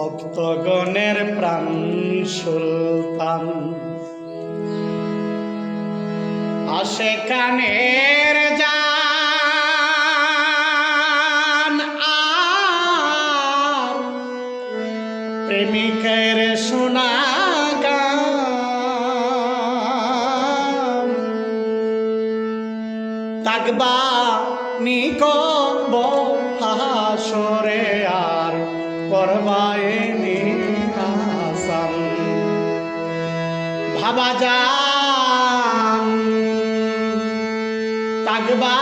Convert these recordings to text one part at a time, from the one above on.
ভক্তগণের প্রাণ সুলতান। আসে কানের জান আর প্রেমিকের শোনা তাকবা নিকব করবায় নিহাসান ভাবা যান তাকবা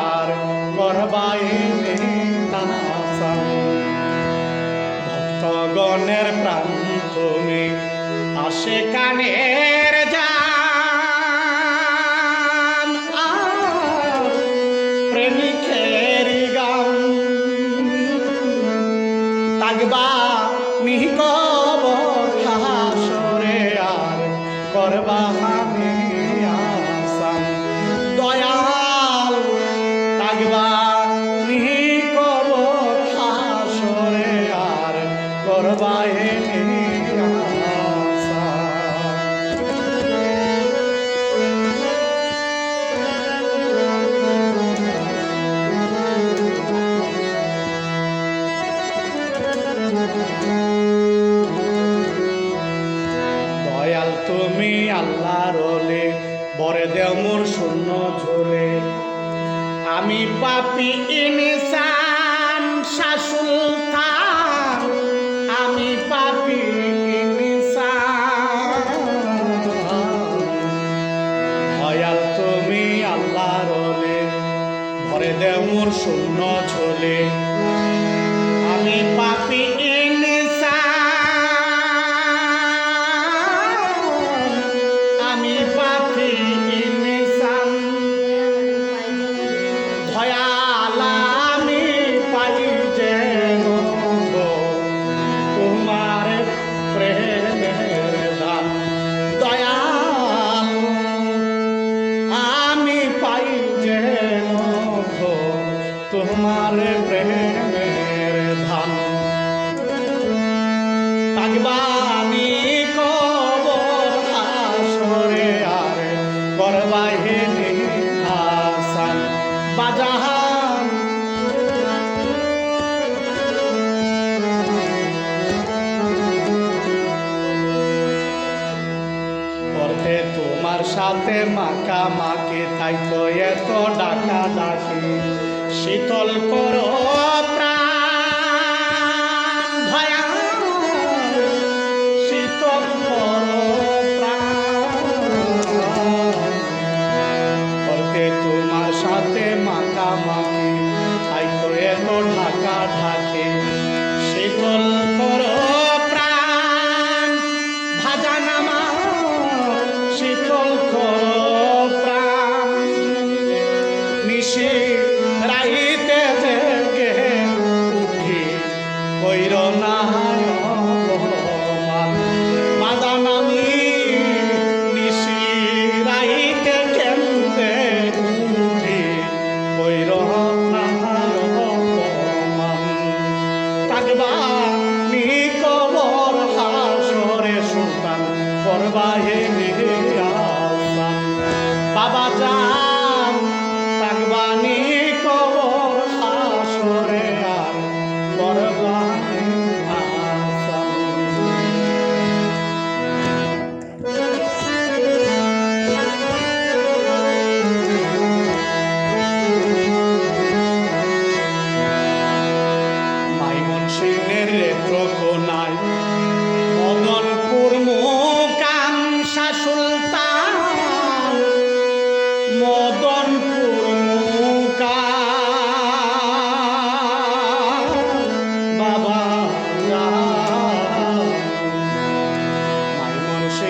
আর করবায় নিহাসান ভক্তগণের আসে কানের আল্লাহ রলে বরে দেও মোর শূন্য ঝরে আমি পাপি শাসুলতান আমি তুমি আল্লাহ রলে শূন্য ঝোলে। তাকবানি কবর হাসরে আর করবাহিনী হাসান বাজাহান। করতে তোমার সাথে মাকা মাকে তাই তো এত ডাকা ডাকি শীতল করো মাকা থাকবা। নিকল হাসরে সুলতান করবা হে বাবা যা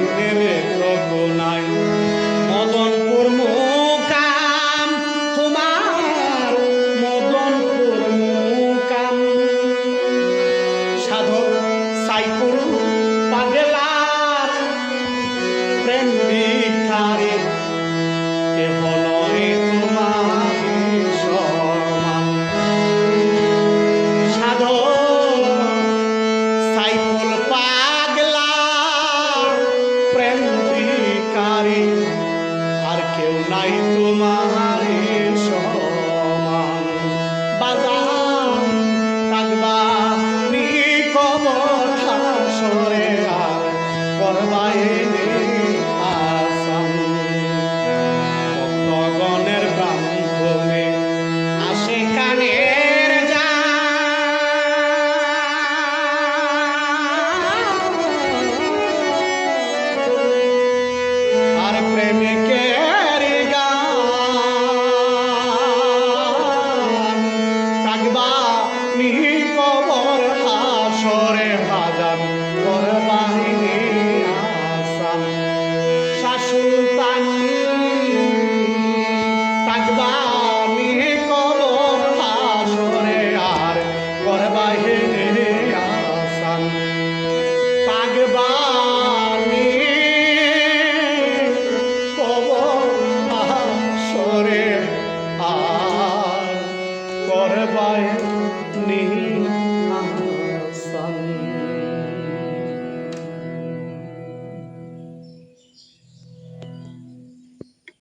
Thank you, Lord, for life. prêmio que करवाए नहीं